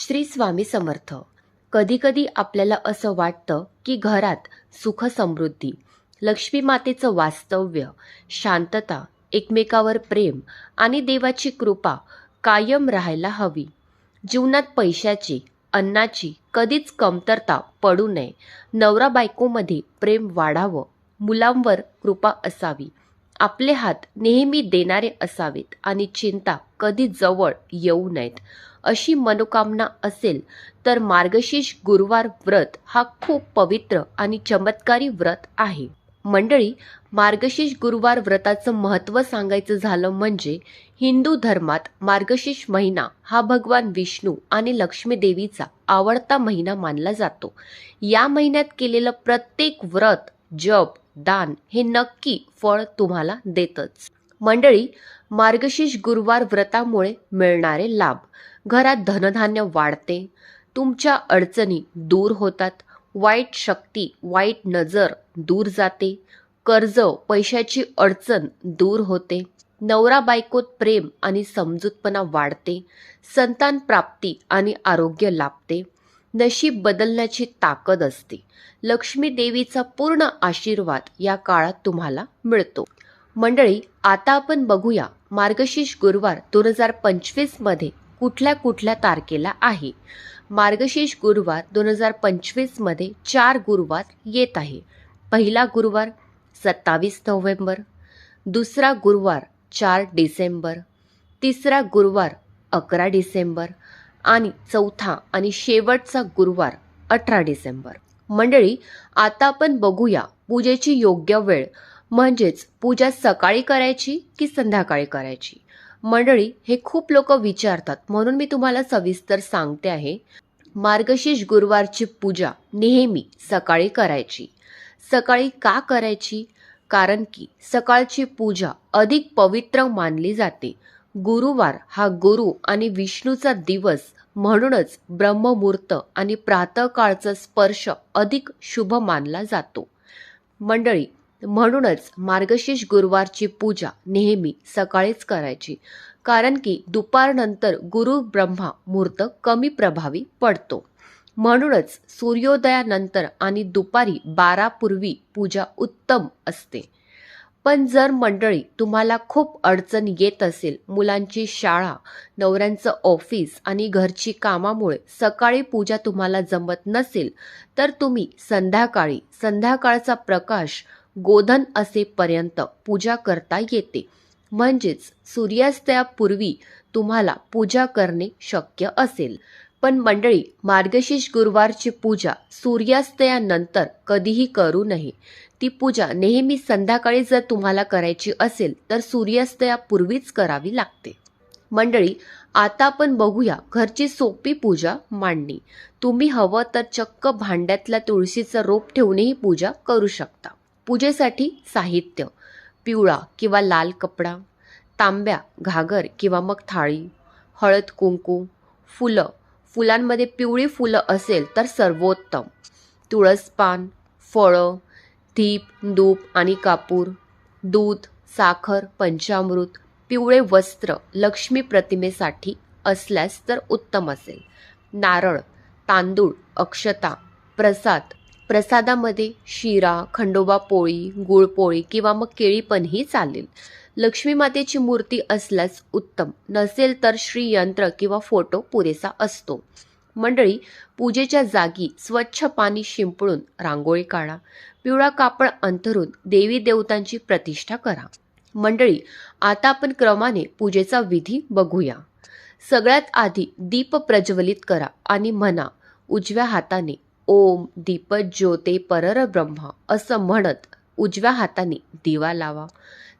श्री स्वामी समर्थ. कधीकधी आपल्याला असं वाटतं की घरात सुख समृद्धी लक्ष्मी मातेचं वास्तव्य शांतता एकमेकावर प्रेम आणि देवाची कृपा कायम राहायला हवी. जीवनात पैशाची अन्नाची कधीच कमतरता पडू नये. नवरा बायकोमध्ये प्रेम वाढावं मुलांवर कृपा असावी. आपले हात नेहमी देणारे असावेत आणि चिंता कधी जवळ येऊ नयेत. अशी मनोकामना असेल तर मार्गशीर्ष गुरुवार व्रत हा खूप पवित्र आणि चमत्कारी व्रत आहे. मंडळी मार्गशीर्ष गुरुवार व्रताचं महत्त्व सांगायचं झालं म्हणजे हिंदू धर्मात मार्गशीर्ष महिना हा भगवान विष्णू आणि लक्ष्मी देवीचा आवडता महिना मानला जातो. या महिन्यात केलेलं प्रत्येक व्रत जप दान हे नक्की फळ तुम्हाला देतच. मंडळी मार्गशीर्ष गुरुवार व्रतामुळे मिळणारे लाभ. घरात धनधान्य वाढते तुमच्या अडचणी दूर होतात वाईट शक्ती वाईट नजर दूर जाते कर्ज पैशाची अडचण दूर होते नवरा बायकोत प्रेम आणि समजूतपणा वाढते संतान प्राप्ती आणि आरोग्य लाभते नशीब बदलण्याची ताकद असते. लक्ष्मी देवीचा पूर्ण आशीर्वाद या काळात तुम्हाला मिळतो. मंडळी आता आपण बघूया मार्गशीर्ष गुरुवार दोन हजार पंचवीसमध्ये कुठल्या कुठल्या तारखेला आहे. मार्गशीर्ष गुरुवार दोन हजार पंचवीसमध्ये चार गुरुवार येत आहे. पहिला गुरुवार सत्तावीस नोव्हेंबर दुसरा गुरुवार चार डिसेंबर तिसरा गुरुवार अकरा डिसेंबर आणि चौथा आणि शेवटचा गुरुवार अठरा डिसेंबर. मंडळी आता आपण बघूया पूजेची योग्य वेळ म्हणजेच पूजा सकाळी करायची की संध्याकाळी करायची? मंडळी हे खूप लोक विचारतात. म्हणून मी तुम्हाला सविस्तर सांगते आहे. मार्गशीर्ष गुरुवारची पूजा नेहमी सकाळी करायची. सकाळी का करायची? कारण की सकाळची पूजा अधिक पवित्र मानली जाते. गुरुवार हा गुरु आणि विष्णूचा दिवस म्हणूनच ब्रह्ममुहूर्त आणि प्रातकाळचा स्पर्श अधिक शुभ मानला जातो. मंडळी म्हणूनच मार्गशीर्ष गुरुवारची पूजा नेहमी सकाळीच करायची. कारण की दुपारनंतर गुरु ब्रह्मा मुहूर्त कमी प्रभावी पडतो. म्हणूनच सूर्योदयानंतर आणि दुपारी बारापूर्वी पूजा उत्तम असते. पण जर मंडळी तुम्हाला खूप अडचण येत असेल मुलांची शाळा नवऱ्यांचं ऑफिस आणि घरची कामामुळे सकाळी पूजा तुम्हाला जमत नसेल तर तुम्ही संध्याकाळी संध्याकाळचा प्रकाश गोधन असेपर्यंत पूजा करता येते. म्हणजेच सूर्यास्तयापूर्वी तुम्हाला पूजा करणे शक्य असेल. पण मंडळी मार्गशीर्ष गुरुवारची पूजा सूर्यास्तयानंतर कधीही करू नये. ती पूजा नेहमी संध्याकाळी जर तुम्हाला करायची असेल तर सूर्यास्तयापूर्वीच करावी लागते. मंडळी आता आपण बघूया घरची सोपी पूजा मांडणी. तुम्ही हवं तर चक्क भांड्यातल्या तुळशीचं रोप ठेवूनही पूजा करू शकता. पूजेसाठी साहित्य पिवळा किंवा लाल कपडा तांब्या घागर किंवा मग थाळी हळद कुंकू फुलं. फुलांमध्ये पिवळी फुलं असेल तर सर्वोत्तम. तुळस पान फळं धीप धूप आणि कापूर दूध साखर पंचामृत पिवळे वस्त्र लक्ष्मी प्रतिमेसाठी असल्यास तर उत्तम असेल. नारळ तांदूळ अक्षता प्रसाद प्रसादामध्ये शिरा खंडोबा पोळी गुळपोळी किंवा मग केळी पणही चालेल. लक्ष्मी मातेची मूर्ती असल्यास उत्तम. नसेल तर श्रीयंत्र किंवा फोटो पुरेसा असतो. मंडळी पूजेच्या जागी स्वच्छ पाणी शिंपडून रांगोळी काढा. पिवळा कापड अंथरून देवी देवतांची प्रतिष्ठा करा. मंडळी आता आपण क्रमाने पूजेचा विधी बघूया. सगळ्यात आधी दीप प्रज्वलित करा आणि म्हणा उजव्या हाताने ओम दीप ज्योते परर ब्रह्मा असं म्हणत उजव्या हाताने दिवा लावा.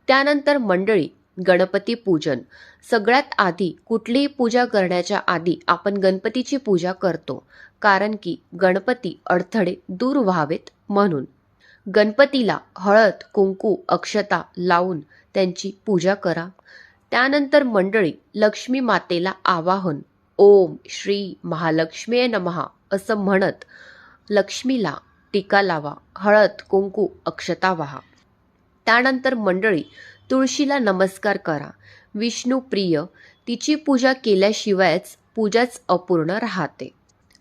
त्यानंतर मंडळी गणपती पूजन. सगळ्यात आधी कुठलीही पूजा करण्याच्या आधी आपण गणपतीची पूजा करतो कारण की गणपती अडथळे दूर व्हावेत म्हणून. गणपतीला हळद कुंकू अक्षता लावून त्यांची पूजा करा. त्यानंतर मंडळी लक्ष्मी मातेला आवाहन ओम श्री महालक्ष्मी नमहा असं म्हणत लक्ष्मीला टीका लावा हळद कुंकू अक्षता वाहा. त्यानंतर मंडळी तुळशीला नमस्कार करा. विष्णू प्रिय तिची पूजा केल्याशिवायच पूजाच अपूर्ण राहते.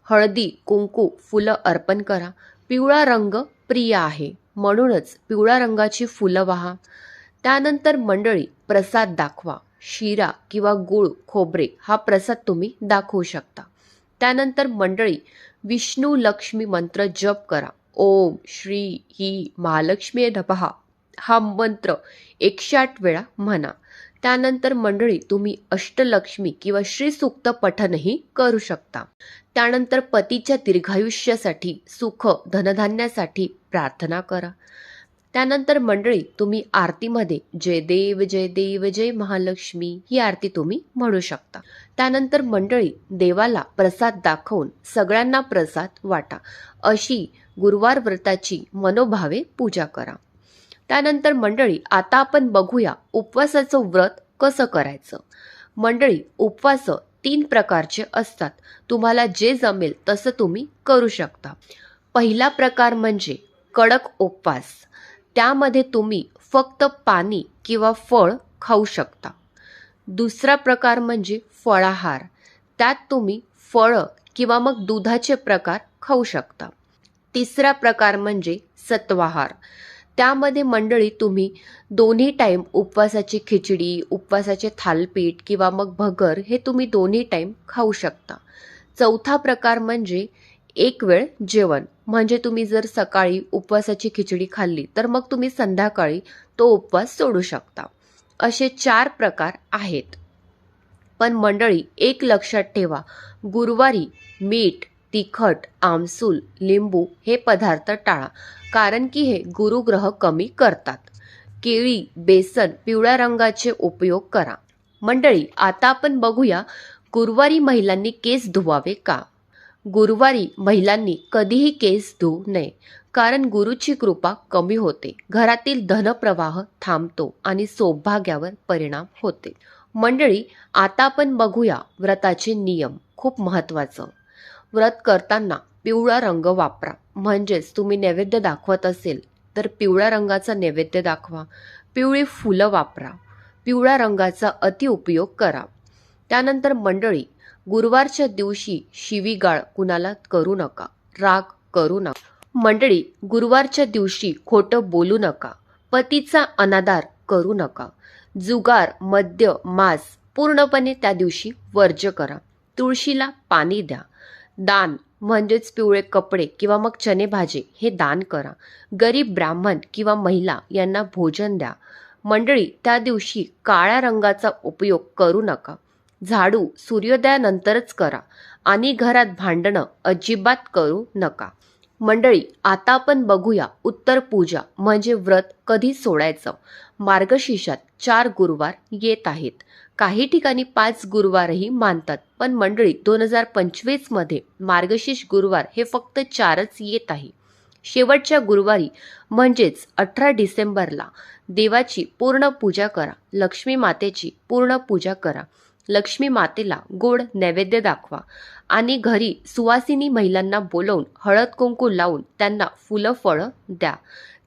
हळदी कुंकू फुलं अर्पण करा. पिवळा रंग प्रिय आहे. म्हणूनच पिवळ्या रंगाची फुलं वाहा. त्यानंतर मंडळी प्रसाद दाखवा. शिरा किंवा गुळ खोबरे हा प्रसाद तुम्ही दाखवू शकता. त्यानंतर मंडळी विष्णू लक्ष्मी मंत्र जप करा. ओम श्री ही महालक्ष्मी नमः हा मंत्र एकशे आठ वेळा म्हणा. त्यानंतर मंडळी तुम्ही अष्टलक्ष्मी किंवा श्री सुक्त पठनही करू शकता. त्यानंतर पतीच्या दीर्घायुष्यासाठी सुख धनधान्यासाठी प्रार्थना करा. त्यानंतर मंडळी तुम्ही आरतीमध्ये जय देव जय देव जय महालक्ष्मी ही आरती तुम्ही म्हणू शकता. त्यानंतर मंडळी देवाला प्रसाद दाखवून सगळ्यांना प्रसाद वाटा. अशी गुरुवार व्रताची मनोभावे पूजा करा. त्यानंतर मंडळी आता आपण बघूया उपवासाचं व्रत कसं करायचं. मंडळी उपवास तीन प्रकारचे असतात. तुम्हाला जे जमेल तसं तुम्ही करू शकता. पहिला प्रकार म्हणजे कडक उपवास. त्यामध्ये तुम्ही फक्त पाणी किंवा फळ खाऊ शकता. दुसरा प्रकार म्हणजे फळाहार. त्यात तुम्ही फळं किंवा मग दुधाचे प्रकार खाऊ शकता. तिसरा प्रकार म्हणजे सत्वाहार. त्यामध्ये मंडळी तुम्ही दोन्ही टाईम उपवासाची खिचडी उपवासाचे थालपीठ किंवा मग भगर हे तुम्ही दोन्ही टाईम खाऊ शकता. चौथा प्रकार म्हणजे एक वेळ जेवण. म्हणजे तुम्ही जर सकाळी उपवासाची खिचडी खाल्ली तर मग तुम्ही संध्याकाळी तो उपवास सोडू शकता. असे चार प्रकार आहेत. पण मंडळी एक लक्षात ठेवा गुरुवारी मीठ तिखट आमसूल लिंबू हे पदार्थ टाळा. कारण की हे गुरुग्रह कमी करतात. केळी बेसन पिवळ्या रंगाचे उपयोग करा. मंडळी आता आपण बघूया गुरुवारी महिलांनी केस धुवावे का? गुरुवारी महिलांनी कधीही केस धुवू नये कारण गुरुची कृपा कमी होते. घरातील धनप्रवाह थांबतो आणि सौभाग्यावर परिणाम होते. मंडळी आता आपण बघूया व्रताचे नियम. खूप महत्त्वाचं. व्रत करताना पिवळा रंग वापरा. म्हणजेच तुम्ही नैवेद्य दाखवत असेल तर पिवळ्या रंगाचा नैवेद्य दाखवा. पिवळी फुलं वापरा. पिवळ्या रंगाचा अतिउपयोग करा. त्यानंतर मंडळी गुरुवारच्या दिवशी शिवीगाळ कुणाला करू नका राग करू नका. मंडळी गुरुवारच्या दिवशी खोटं बोलू नका पतीचा अनादार करू नका जुगार मद्य मांस पूर्णपणे त्या दिवशी वर्ज्य करा. तुळशीला पाणी द्या. दान म्हणजेच पिवळे कपडे किंवा मग चने भाजी हे दान करा. गरीब ब्राह्मण किंवा महिला यांना भोजन द्या. मंडळी त्या दिवशी काळ्या रंगाचा उपयोग करू नका. झाडू सूर्योदयानंतरच करा. आणि घरात भांडणं अजिबात करू नका. मंडळी आता आपण बघूया उत्तर पूजा म्हणजे व्रत कधी सोडायचं? मार्गशीर्षात चार गुरुवार येत आहेत. काही ठिकाणी पाच गुरुवारही मानतात पण मंडळी दोन हजार पंचवीसमध्ये मार्गशीर्ष गुरुवार हे फक्त चारच येत आहे. शेवटच्या गुरुवारी म्हणजेच अठरा डिसेंबरला देवाची पूर्ण पूजा करा लक्ष्मी मातेची पूर्ण पूजा करा. लक्ष्मी मातेला गोड नैवेद्य दाखवा आणि घरी सुवासिनी महिलांना बोलवून हळद कुंकू लावून त्यांना फुलं फळं द्या.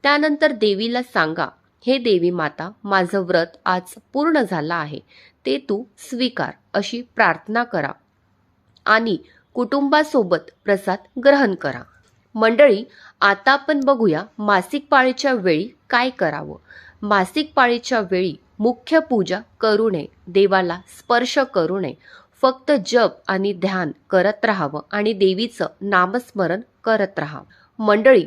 त्यानंतर देवीला सांगा हे देवी माता माझं व्रत आज पूर्ण झालं आहे ते तू स्वीकार अशी प्रार्थना करा आणि कुटुंबासोबत प्रसाद ग्रहण करा. मंडळी आता आपण बघूया मासिक पाळीच्या वेळी काय करावं. मासिक पाळीच्या वेळी मुख्य पूजा करू नये देवाला स्पर्श करू नये. फक्त जप आणि ध्यान करत राहावं आणि देवीचं नामस्मरण करत राहा मंडळी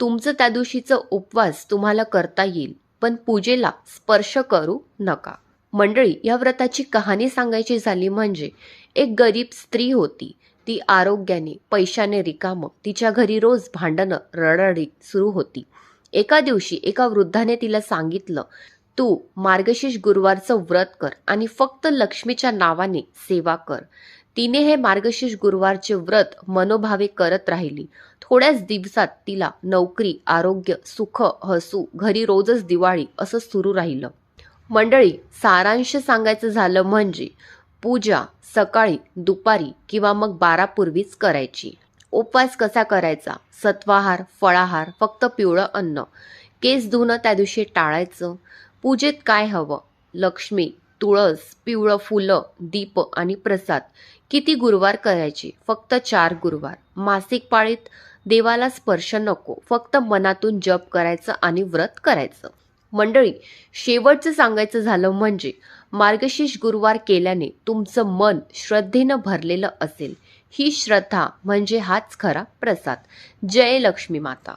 तुमचं त्या दिवशीचं उपवास तुम्हाला करता येईल पण पूजेला स्पर्श करू नका. मंडळी या व्रताची कहाणी सांगायची झाली म्हणजे एक गरीब स्त्री होती. ती आरोग्याने पैशाने रिकामं तिच्या घरी रोज भांडणं रडरडी सुरू होती. एका दिवशी एका वृद्धाने तिला सांगितलं तू मार्गशीर्ष गुरुवारचं व्रत कर आणि फक्त लक्ष्मीच्या नावाने सेवा कर. तिने हे मार्गशीर्ष गुरुवारचे व्रत मनोभावे करत राहिली. थोड्याच दिवसात तिला नोकरी आरोग्य सुख हसू घरी रोजच दिवाळी असं सुरू राहिलं. मंडळी सारांश सांगायचं झालं म्हणजे पूजा सकाळी दुपारी किंवा मग बारापूर्वीच करायची. उपवास कसा करायचा? सत्वाहार फळाहार फक्त पिवळं अन्न. केस धुणं त्या दिवशी टाळायचं. पूजेत काय हवं? लक्ष्मी तुळस पिवळं फुलं दीप आणि प्रसाद. किती गुरुवार करायचे? फक्त चार गुरुवार. मासिक पाळीत देवाला स्पर्श नको. फक्त मनातून जप करायचं आणि व्रत करायचं. मंडळी शेवटचं सांगायचं झालं म्हणजे मार्गशीर्ष गुरुवार केल्याने तुमचं मन श्रद्धेनं भरलेलं असेल. ही श्रद्धा म्हणजे हाच खरा प्रसाद. जय लक्ष्मी माता.